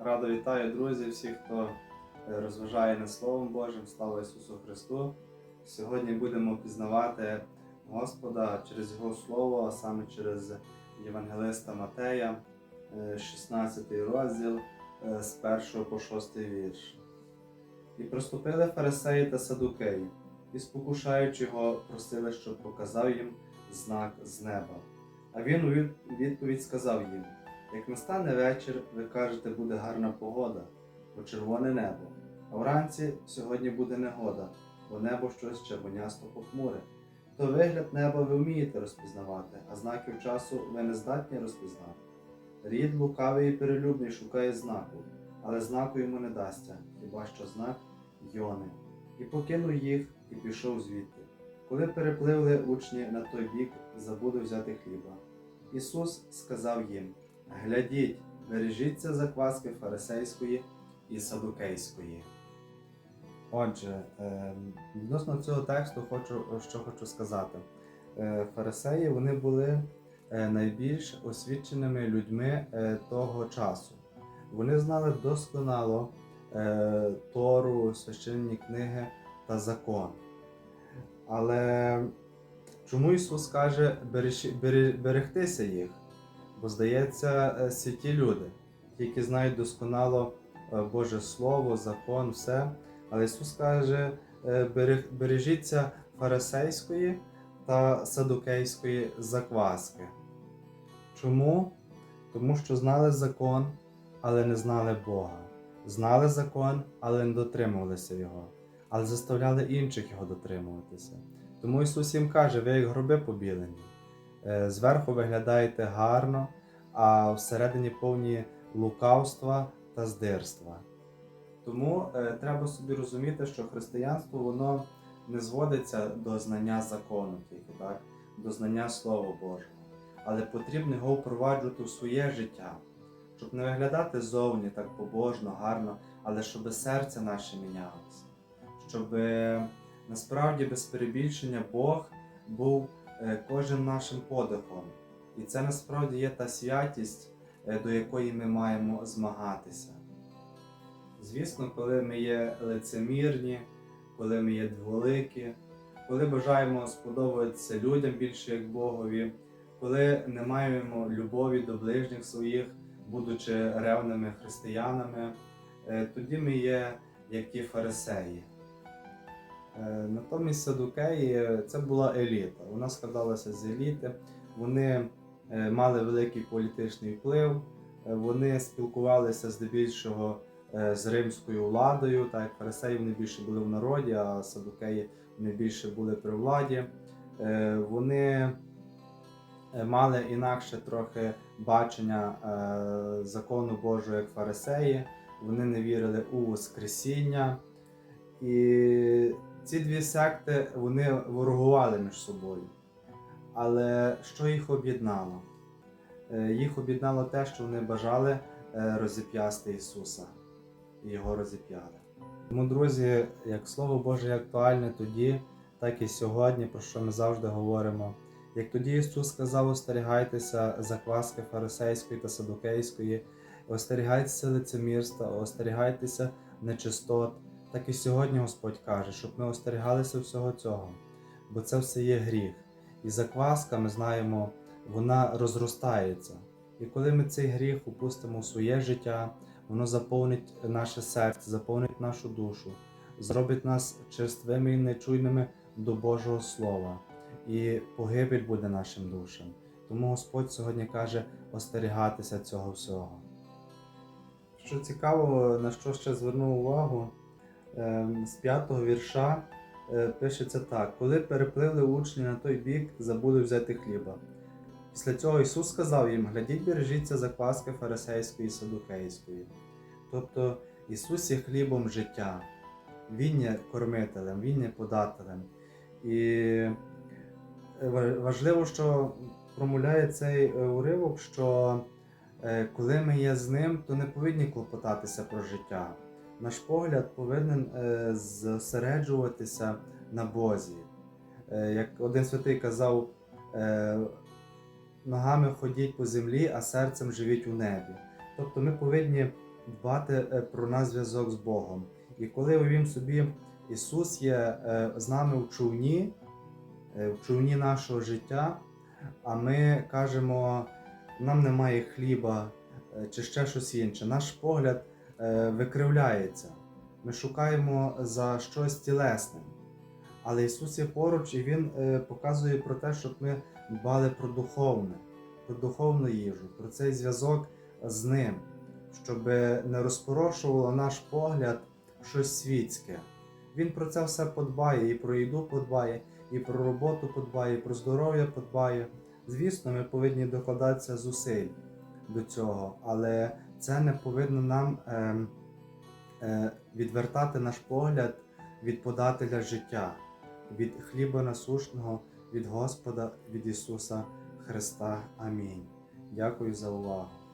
Радо вітаю, друзі, всіх, хто е, розважає над Словом Божим. Слава Ісусу Христу! Сьогодні будемо пізнавати Господа через Його Слово, а саме через Євангелиста Матея, е, 16 розділ е, з 1 по 6 вірш. І приступили фарисеї та садукеї, і, спокушаючи його, просили, щоб показав їм знак з неба. А він у відповідь сказав їм. Як настане вечір, ви кажете, буде гарна погода, бо червоне небо. А вранці сьогодні буде негода, бо небо щось червонясто похмуре. То вигляд неба ви вмієте розпізнавати, а знаків часу ви не здатні розпізнати. Рід лукавий і перелюбний шукає знаку, але знаку йому не дасться, хіба що знак Йони. І покинув їх і пішов звідти. Коли перепливли учні на той бік, забули взяти хліба. Ісус сказав їм. Глядіть, бережіться закваски фарисейської і садукейської. Отже, е, відносно цього тексту хочу, що хочу сказати. Е, Фарисеї вони були е, найбільш освіченими людьми того часу. Вони знали досконало Тору, священні книги та закон. Але чому Ісус каже бережі- бере- берегтися їх? Бо здається, е, святі люди, які знають досконало е, Боже Слово, закон, все. Але Ісус каже: е, бережіться фарисейської та садукейської закваски. Чому? Тому що знали закон, але не знали Бога. Знали закон, але не дотримувалися Його, але заставляли інших його дотримуватися. Тому Ісус їм каже: ви як гроби побілені. Е, Зверху виглядаєте гарно, а всередині повні лукавства та здирства. Тому е, треба собі розуміти, що християнство воно не зводиться до знання закону, тільки так, до знання Слова Божого, але потрібно його впроваджувати в своє життя, щоб не виглядати зовні так побожно, гарно, але щоб серце наше мінялося, щоб насправді без перебільшення Бог був е, кожен нашим подихом. І це насправді є та святість, е, до якої ми маємо змагатися. Звісно, коли ми є лицемірні, коли ми є дволикі, коли бажаємо сподобатися людям більше як Богові, коли не маємо любові до ближніх своїх, будучи ревними християнами, е, тоді ми є як ті фарисеї. Е, Натомість садукеї е, це була еліта. Вона складалася з еліти. Вони е, мали великий політичний вплив, вони спілкувалися здебільшого з римською владою, так як фарисеї вони більше були в народі, а садукеї вони більше були при владі. Вони мали інакше трохи бачення закону Божого як фарисеї. Вони не вірили у Воскресіння. І ці дві секти вони ворогували між собою. Але що їх об'єднало? Е, Їх об'єднало те, що вони бажали е, розіп'ясти Ісуса і його розіп'яли. Тому, друзі, як Слово Боже актуальне тоді, так і сьогодні, про що ми завжди говоримо. Як тоді Ісус сказав, остерігайтеся закваски фарисейської та садукейської, остерігайтеся лицемірства, остерігайтеся нечистот, так і сьогодні Господь каже, щоб ми остерігалися всього цього, бо це все є гріх. І закваска, ми знаємо, вона розростається. І коли ми цей гріх упустимо в своє життя, воно заповнить наше серце, заповнить нашу душу, зробить нас черствими і нечуйними до Божого Слова, і погибель буде нашим душам. Тому Господь сьогодні каже остерігатися цього всього. Що цікаво, на що ще звернув увагу, з п'ятого вірша е, пишеться так: коли перепливли учні на той бік, забули взяти хліба. Після цього Ісус сказав їм: глядіть, бережіться закваски фарисейської і садукейської. Тобто Ісус є хлібом життя, Він є кормителем, Він є подателем. І важливо, що промовляє цей е, уривок, що е, коли ми є з ним, то не повинні клопотатися про життя. Наш погляд повинен е, зосереджуватися на Бозі. Е, Як один святий казав, е, ногами ходіть по землі, а серцем живіть у небі. Тобто ми повинні дбати про наш зв'язок з Богом. І коли уявім собі, Ісус є з нами в човні, в човні нашого життя, а ми кажемо, нам немає хліба чи ще щось інше. Наш погляд викривляється. Ми шукаємо за щось тілесне. Але Ісус є поруч і Він е, показує про те, щоб ми дбали про духовне, про духовну їжу, про цей зв'язок з ним, щоб не розпорошувало наш погляд щось світське. Він про це все подбає, і про їду подбає, і про роботу подбає, і про здоров'я подбає. Звісно, ми повинні докладатися зусиль до цього, але це не повинно нам е, е, відвертати наш погляд від подателя життя, від хліба насушного, від Господа, від Ісуса Христа. Амінь. Дякую за увагу.